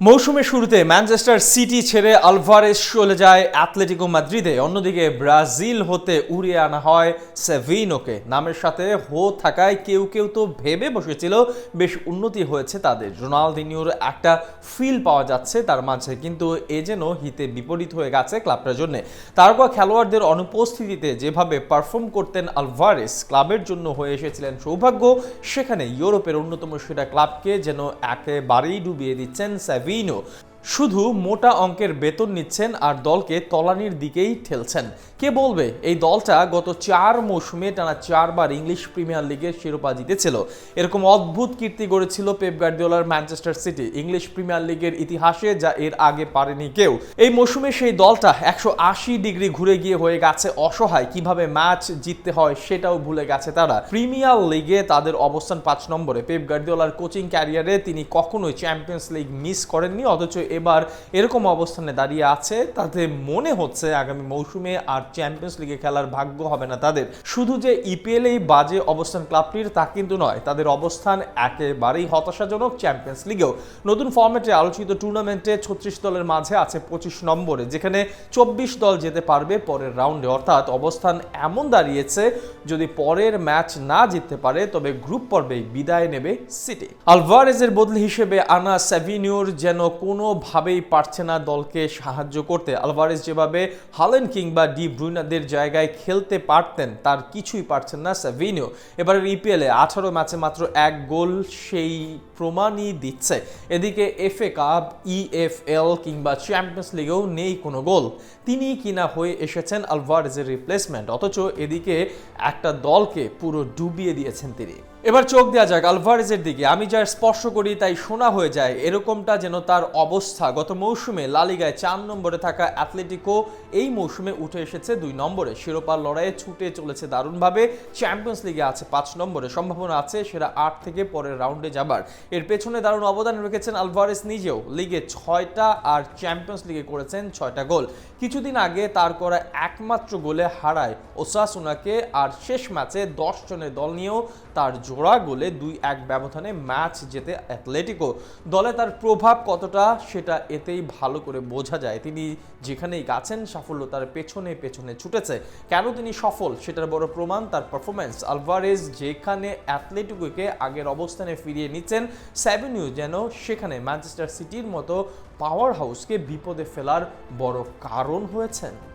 মৌসুমের শুরুতে Manchester city ছেড়ে আলভারেস চলে যায় অ্যাথলেটিকো মাদ্রিদে। অন্যদিকে ব্রাজিল হতে উড়িয়ে আনা হয় সেভিনোকে। নামের সাথে হো থাকায় কেউ কেউ তো ভেবে বসেছিল, বেশ উন্নতি হয়েছে তাদের। রোনালদিনিওর একটা ফিল পাওয়া যাচ্ছে তার মাঝে, কিন্তু এ যেন হিতে বিপরীত হয়ে গেছে ক্লাবটার জন্য। তারপর খেলোয়াড়দের অনুপস্থিতিতে যেভাবে পারফর্ম করতেন আলভারেস ক্লাবের জন্য হয়ে এসেছিলেন সৌভাগ্য। সেখানে ইউরোপের অন্যতম সেরা ক্লাবকে যেন একেবারেই ডুবিয়ে দিচ্ছেন Vino. শুধু মোটা অঙ্কের বেতন নিচ্ছেন আর দলকে তলানির দিকেই ঠেলছেন। কে বলবে? এই দলটা গত চার মৌসুমে টানা চারবার ইংলিশ প্রিমিয়ার লিগের শিরোপা জিতেছিল। এরকম অদ্ভুত কীর্তি গড়েছিল পেপ গার্দিওলার ম্যানচেস্টার সিটি ইংলিশ প্রিমিয়ার লিগের ইতিহাসে যা এর আগে পারেনি কেউ। এই মৌসুমে সেই দলটা একশো আশি ডিগ্রি ঘুরে গিয়ে হয়ে গেছে অসহায়। কীভাবে ম্যাচ জিততে হয় সেটাও ভুলে গেছে তারা। প্রিমিয়ার লিগে তাদের অবস্থান পাঁচ নম্বরে। পেপ গার্দিওলার কোচিং ক্যারিয়ারে তিনি কখনোই চ্যাম্পিয়ন্স লিগ মিস করেননি, অথচ এবার এরকম অবস্থানে দাঁড়িয়ে আছে। তাতে মনে হচ্ছে আগামী মৌসুমে আর চ্যাম্পিয়ন্স লিগে খেলার ভাগ্য হবে না তাদের। শুধু যে ইপিএল এই বাজে অবস্থান ক্লাবটির তা কিন্তু নয়, তাদের অবস্থান একেবারেই হতাশাজনক চ্যাম্পিয়ন্স লিগেও নতুন ফর্মেটে আলোচিত টুর্নামেন্টে ছত্রিশ দলের মাঝে আছে পঁচিশ নম্বরে, যেখানে চব্বিশ দল যেতে পারবে পরের রাউন্ডে অর্থাৎ অবস্থান এমন দাঁড়িয়েছে, যদি পরের ম্যাচ না জিততে পারে, তবে গ্রুপ পর্বেই বিদায় নেবে সিটি আলভারেজের বদলি হিসেবে আনা স্যাভিনিওর যেন কোনোভাবেই পারছে না দলকে সাহায্য করতে। আলভারেজ যেভাবে হালেন কিংবা ডি ব্রুইনাদের জায়গায় খেলতে পারতেন, তার কিছুই পারছেন না স্যাভিনিও এবারের ইপিএলে আঠারো ম্যাচে মাত্র এক গোল সেই প্রমাণই দিচ্ছে। এদিকে এফএ কাপ ইএফএল কিংবা চ্যাম্পিয়ন্স লিগেও নেই কোনো গোল। তিনি কিনা হয়ে এসেছেন আলভারেজের রিপ্লেসমেন্ট অথচ এদিকে একটা দলকে পুরো ডুবিয়ে দিয়েছেন তিনি। এবার চোখ দেওয়া যাক আলভারেজের দিকে। আমি যার স্পর্শ করি তাই শোনা হয়ে যায়। এরকমটা যেন তার অবস্থা। গত মৌসুমে লালিগায় চার নম্বরে থাকা অ্যাথলেটিকো এই মৌসুমে উঠে এসেছে দুই নম্বরে। শিরোপার লড়াইয়ে ছুটে চলেছে দারুণভাবে। চ্যাম্পিয়ন্স লিগে আছে পাঁচ নম্বরে। সম্ভাবনা আছে সেরা আট থেকে পরের রাউন্ডে যাবার। এর পেছনে দারুণ অবদান রেখেছেন আলভারেজ নিজেও। লিগে ছয়টা আর চ্যাম্পিয়ন্স লিগে করেছেন ছয়টা গোল। কিছুদিন আগে তার করা একমাত্র গোলে হারায় ওসাসুনাকে আর শেষ ম্যাচে দশ জনের দল নিয়েও তার জোড়া গোলে দুই এক ব্যবধানে ম্যাচ জেতে অ্যাথলেটিকো দলে তার প্রভাব কতটা সেটা এতেই ভালো করে বোঝা যায়। তিনি যেখানেই গেছেন সাফল্য তার পেছনে পেছনে ছুটেছে। কেন তিনি সফল সেটার বড় প্রমাণ তার পারফরমেন্স আলভারেজ যেখানে অ্যাথলেটিকোকে আগের অবস্থানে ফিরিয়ে নিচ্ছেন স্যাভিনিউ যেন সেখানে ম্যানচেস্টার সিটির মতো পাওয়ার হাউসকে বিপদে ফেলার বড় কারণ হয়েছেন।